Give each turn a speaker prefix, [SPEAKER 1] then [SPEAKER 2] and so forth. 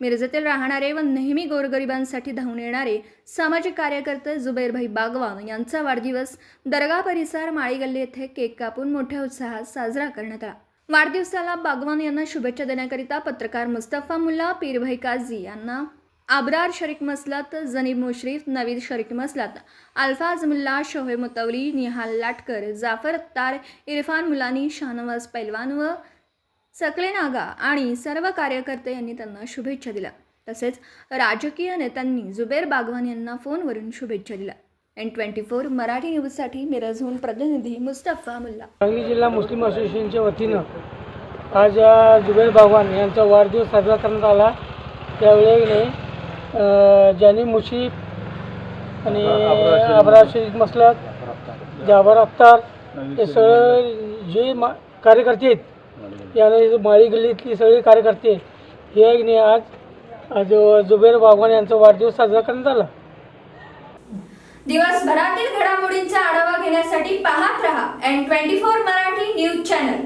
[SPEAKER 1] मिरजेतील राहणारे व नेहमी गोरगरिबांसाठी धावून येणारे सामाजिक कार्यकर्ते जुबैरभाई बागवान यांचा वाढदिवस दर्गा परिसर माळीगल्ली येथे केक कापून मोठ्या उत्साहात साजरा करण्यात आला. वाढदिवसाला बागवान यांना शुभेच्छा देण्याकरिता पत्रकार मुस्तफा मुल्ला पीरभाई काझी यांना आबरार शरीक मसलत जनीब मुश्रीफ नवीद शरीक मसलत अल्फाज मुल्ला शोहेब मुतवली निहाल लाटकर जाफर अत्तार इरफान मुलानी शाहनवाज पैलवान व सकले नागा आणि सर्व कार्यकर्ते यांनी त्यांना शुभेच्छा दिल्या. तसेच राजकीय नेत्यांनी जुबेर बागवान यांना फोनवरून शुभेच्छा दिल्या. एन ट्वेंटी फोर मराठी न्यूजसाठी मिरजहून प्रतिनिधी मुस्तफा मुल्ला.
[SPEAKER 2] सांगली जिल्हा मुस्लिम असोसिएशनच्या वतीनं आज जुबेर बागवान यांचा वाढदिवस साजरा करण्यात आला. त्यावेळेने जानी मुशीफ आणि अबरार शरीफ मसलत जाबर अख्तार हे सगळे जे मा कार्यकर्ते आहेत याने माळी गल्लीतली सगळे कार्यकर्ते हे आज आज जुबेर बागवान यांचा वाढदिवस साजरा करण्यात आला.
[SPEAKER 1] दिवसभरातील घडामोडींचा आढावा घेण्यासाठी पाहत रहा N twenty four Marathi news channel.